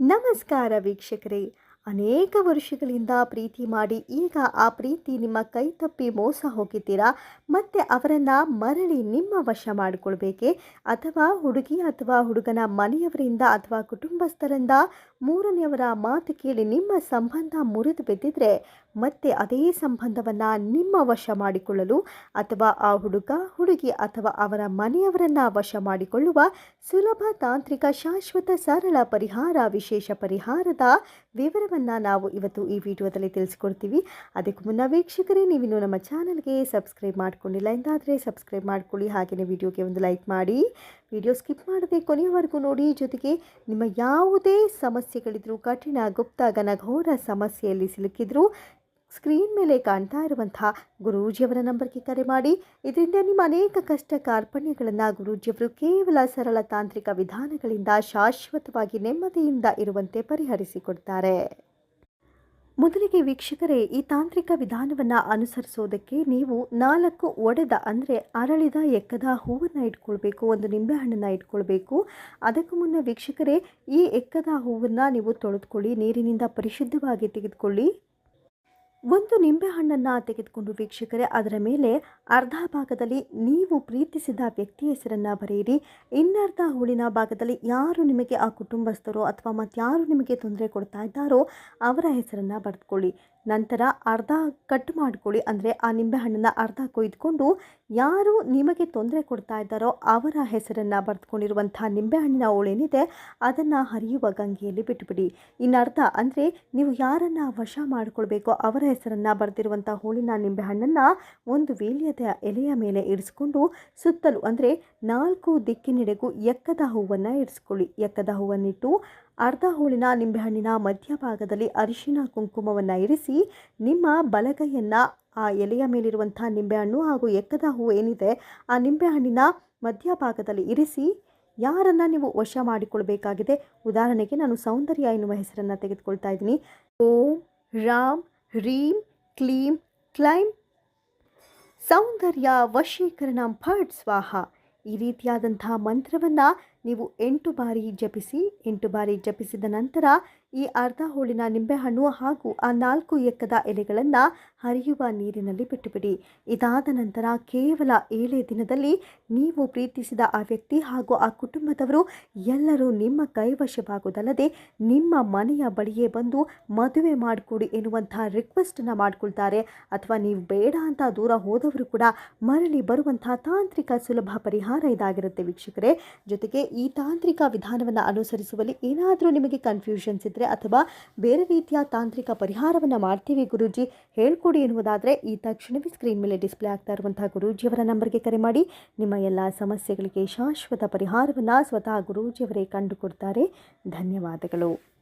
ನಮಸ್ಕಾರ ವೀಕ್ಷಕರೇ. ಅನೇಕ ವರ್ಷಗಳಿಂದ ಪ್ರೀತಿ ಮಾಡಿ ಈಗ ಆ ಪ್ರೀತಿ ನಿಮ್ಮ ಕೈ ತಪ್ಪಿ ಮೋಸ ಹೋಗಿದ್ದೀರಾ? ಮತ್ತೆ ಅವರನ್ನು ಮರಳಿ ನಿಮ್ಮ ವಶ ಮಾಡಿಕೊಳ್ಬೇಕೆ? ಅಥವಾ ಹುಡುಗಿ ಅಥವಾ ಹುಡುಗನ ಮನೆಯವರಿಂದ ಅಥವಾ ಕುಟುಂಬಸ್ಥರಿಂದ ಮೂರನೆಯವರ ಮಾತು ಕೇಳಿ ನಿಮ್ಮ ಸಂಬಂಧ ಮುರಿದು ಬಿದ್ದಿದ್ರೆ ಮತ್ತೆ ಅದೇ ಸಂಬಂಧವನ್ನು ನಿಮ್ಮ ವಶ ಮಾಡಿಕೊಳ್ಳಲು ಅಥವಾ ಆ ಹುಡುಗ, ಹುಡುಗಿ ಅಥವಾ ಅವರ ಮನೆಯವರನ್ನು ವಶ ಮಾಡಿಕೊಳ್ಳುವ ಸುಲಭ ತಾಂತ್ರಿಕ, ಶಾಶ್ವತ, ಸರಳ ಪರಿಹಾರ, ವಿಶೇಷ ಪರಿಹಾರದ ವಿವರವನ್ನು ನಾವು ಇವತ್ತು ಈ ವಿಡಿಯೋದಲ್ಲಿ ತಿಳಿಸ್ಕೊಡ್ತೀವಿ. ಅದಕ್ಕೂ ಮುನ್ನ ವೀಕ್ಷಕರೇ, ನೀವಿನ್ನು ನಮ್ಮ ಚಾನಲ್ಗೆ ಸಬ್ಸ್ಕ್ರೈಬ್ ಮಾಡ್ಕೊಂಡಿಲ್ಲ ಎಂದಾದರೆ ಸಬ್ಸ್ಕ್ರೈಬ್ ಮಾಡ್ಕೊಳ್ಳಿ. ಹಾಗೆಯೇ ವಿಡಿಯೋಗೆ ಒಂದು ಲೈಕ್ ಮಾಡಿ. ವಿಡಿಯೋ ಸ್ಕಿಪ್ ಮಾಡದೆ ಕೊನೆಯವರೆಗೂ ನೋಡಿ. ಜೊತೆಗೆ ನಿಮ್ಮ ಯಾವುದೇ ಸಮಸ್ಯೆಗಳಿದ್ರೂ, ಕಠಿಣ ಗುಪ್ತ ಘನಘೋರ ಸಮಸ್ಯೆಯಲ್ಲಿ ಸಿಲುಕಿದ್ರು, ಸ್ಕ್ರೀನ್ ಮೇಲೆ ಕಾಣ್ತಾ ಇರುವಂತಹ ಗುರೂಜಿಯವರ ನಂಬರ್ಗೆ ಕರೆ ಮಾಡಿ. ಇದರಿಂದ ನಿಮ್ಮ ಅನೇಕ ಕಷ್ಟ ಕಾರ್ಪಣ್ಯಗಳನ್ನು ಗುರೂಜಿಯವರು ಕೇವಲ ಸರಳ ತಾಂತ್ರಿಕ ವಿಧಾನಗಳಿಂದ ಶಾಶ್ವತವಾಗಿ ನೆಮ್ಮದಿಯಿಂದ ಇರುವಂತೆ ಪರಿಹರಿಸಿಕೊಡ್ತಾರೆ. ಮೊದಲಿಗೆ ವೀಕ್ಷಕರೇ, ಈ ತಾಂತ್ರಿಕ ವಿಧಾನವನ್ನು ಅನುಸರಿಸೋದಕ್ಕೆ ನೀವು ನಾಲ್ಕು ಒಡೆದ ಅಂದರೆ ಅರಳಿದ ಎಕ್ಕದ ಹೂವನ್ನು ಇಟ್ಕೊಳ್ಬೇಕು, ಒಂದು ನಿಂಬೆಹಣ್ಣನ್ನು ಇಟ್ಕೊಳ್ಬೇಕು. ಅದಕ್ಕೂ ಮುನ್ನ ವೀಕ್ಷಕರೇ, ಈ ಎಕ್ಕದ ಹೂವನ್ನು ನೀವು ತೊಳೆದುಕೊಳ್ಳಿ, ನೀರಿನಿಂದ ಪರಿಶುದ್ಧವಾಗಿ ತೆಗೆದುಕೊಳ್ಳಿ. ಒಂದು ನಿಂಬೆಹಣ್ಣನ್ನು ತೆಗೆದುಕೊಂಡು ವೀಕ್ಷಕರೇ, ಅದರ ಮೇಲೆ ಅರ್ಧ ಭಾಗದಲ್ಲಿ ನೀವು ಪ್ರೀತಿಸಿದ ವ್ಯಕ್ತಿ ಹೆಸರನ್ನು ಬರೆಯಿರಿ. ಇನ್ನರ್ಧ ಹುಳಿನ ಭಾಗದಲ್ಲಿ ಯಾರು ನಿಮಗೆ ಆ ಕುಟುಂಬಸ್ಥರೋ ಅಥವಾ ಮತ್ತಾರು ನಿಮಗೆ ತೊಂದರೆ ಕೊಡ್ತಾ ಇದ್ದಾರೋ ಅವರ ಹೆಸರನ್ನು ಬರೆದುಕೊಳ್ಳಿ. ನಂತರ ಅರ್ಧ ಕಟ್ ಮಾಡ್ಕೊಳ್ಳಿ. ಅಂದರೆ ಆ ನಿಂಬೆಹಣ್ಣನ್ನು ಅರ್ಧ ಕೊಯ್ದುಕೊಂಡು ಯಾರು ನಿಮಗೆ ತೊಂದರೆ ಕೊಡ್ತಾ ಇದ್ದಾರೋ ಅವರ ಹೆಸರನ್ನು ಬರೆದುಕೊಂಡಿರುವಂಥ ನಿಂಬೆಹಣ್ಣಿನ ಓಳೇನಿದೆ, ಅದನ್ನು ಹರಿಯುವ ಗಂಗೆಯಲ್ಲಿ ಬಿಟ್ಟುಬಿಡಿ ಇನ್ನರ್ಧ ಅಂದರೆ ನೀವು ಯಾರನ್ನು ವಶ ಮಾಡಿಕೊಳ್ಬೇಕೋ ಅವರ ಹೆಸರನ್ನು ಬರೆದಿರುವಂಥ ಹೋಳಿನ ನಿಂಬೆಹಣ್ಣನ್ನು ಒಂದು ವೀಳ್ಯದ ಎಲೆಯ ಮೇಲೆ ಇರಿಸಿಕೊಂಡು ಸುತ್ತಲೂ ಅಂದರೆ ನಾಲ್ಕು ದಿಕ್ಕಿನೆಡೆಗೂ ಎಕ್ಕದ ಹೂವನ್ನು ಇರಿಸ್ಕೊಳ್ಳಿ ಎಕ್ಕದ ಹೂವನ್ನಿಟ್ಟು ಅರ್ಧ ಹೋಳಿನ ನಿಂಬೆಹಣ್ಣಿನ ಮಧ್ಯಭಾಗದಲ್ಲಿ ಅರಿಶಿನ ಕುಂಕುಮವನ್ನು ಇರಿಸಿ, ನಿಮ್ಮ ಬಲಗೈಯನ್ನು ಆ ಎಲೆಯ ಮೇಲಿರುವಂಥ ನಿಂಬೆಹಣ್ಣು ಹಾಗೂ ಎಕ್ಕದ ಹೂವು ಏನಿದೆ ಆ ನಿಂಬೆಹಣ್ಣಿನ ಮಧ್ಯಭಾಗದಲ್ಲಿ ಇರಿಸಿ, ಯಾರನ್ನು ನೀವು ವಶ ಮಾಡಿಕೊಳ್ಬೇಕಾಗಿದೆ? ಉದಾಹರಣೆಗೆ ನಾನು ಸೌಂದರ್ಯ ಎನ್ನುವ ಹೆಸರನ್ನು ತೆಗೆದುಕೊಳ್ತಾ ಇದ್ದೀನಿ. ಓಂ, ರಾಮ್, ರೀಂ, ಕ್ಲೀಂ ಕ್ಲೈಮ್ ಸೌಂದರ್ಯ ವಶೀಕರಣ ಫಟ್ ಸ್ವಾಹ. ಈ ರೀತಿಯಾದಂತಹ ಮಂತ್ರವನ್ನು ನೀವು ಎಂಟು ಬಾರಿ ಜಪಿಸಿ ಎಂಟು ಬಾರಿ ಜಪಿಸಿದ ನಂತರ ಈ ಅರ್ಧ ಹೋಳಿನ ನಿಂಬೆಹಣ್ಣು ಹಾಗೂ ಆ ನಾಲ್ಕು ಎಕ್ಕದ ಎಲೆಗಳನ್ನು ಹರಿಯುವ ನೀರಿನಲ್ಲಿ ಬಿಟ್ಟುಬಿಡಿ. ಇದಾದ ನಂತರ ಕೇವಲ ಏಳೇ ದಿನದಲ್ಲಿ ನೀವು ಪ್ರೀತಿಸಿದ ಆ ವ್ಯಕ್ತಿ ಹಾಗೂ ಆ ಕುಟುಂಬದವರು ಎಲ್ಲರೂ ನಿಮ್ಮ ಕೈವಶವಾಗುವುದಲ್ಲದೆ ನಿಮ್ಮ ಮನೆಯ ಬಳಿಯೇ ಬಂದು ಮದುವೆ ಮಾಡಿಕೊಡಿ ಎನ್ನುವಂಥ ರಿಕ್ವೆಸ್ಟನ್ನು ಮಾಡಿಕೊಳ್ತಾರೆ. ಅಥವಾ ನೀವು ಬೇಡ ಅಂತ ದೂರ ಹೋದವರು ಕೂಡ ಮರಳಿ ಬರುವಂಥ ತಾಂತ್ರಿಕ ಸುಲಭ ಪರಿಹಾರ ಇದಾಗಿರುತ್ತೆ ವೀಕ್ಷಕರೇ. ಜೊತೆಗೆ ಈ ತಾಂತ್ರಿಕ ವಿಧಾನವನ್ನು ಅನುಸರಿಸುವಲ್ಲಿ ಏನಾದರೂ ನಿಮಗೆ ಕನ್ಫ್ಯೂಷನ್ಸ್ ಇದ್ದರೆ ಅಥವಾ ಬೇರೆ ರೀತಿಯ ತಾಂತ್ರಿಕ ಪರಿಹಾರವನ್ನು ಮಾಡ್ತೀವಿ ಗುರೂಜಿ? ಹೇಳ್ಕೊಡಿ ಎನ್ನುವುದಾದರೆ ಈ ತಕ್ಷಣವೇ ಸ್ಕ್ರೀನ್ ಮೇಲೆ ಡಿಸ್ಪ್ಲೇ ಆಗ್ತಾ ಇರುವಂತಹ ಗುರೂಜಿಯವರ ನಂಬರ್ಗೆ ಕರೆ ಮಾಡಿ. ನಿಮ್ಮ ಎಲ್ಲ ಸಮಸ್ಯೆಗಳಿಗೆ ಶಾಶ್ವತ ಪರಿಹಾರವನ್ನು ಸ್ವತಃ ಗುರೂಜಿಯವರೇ ಕಂಡುಕೊಡ್ತಾರೆ. ಧನ್ಯವಾದಗಳು.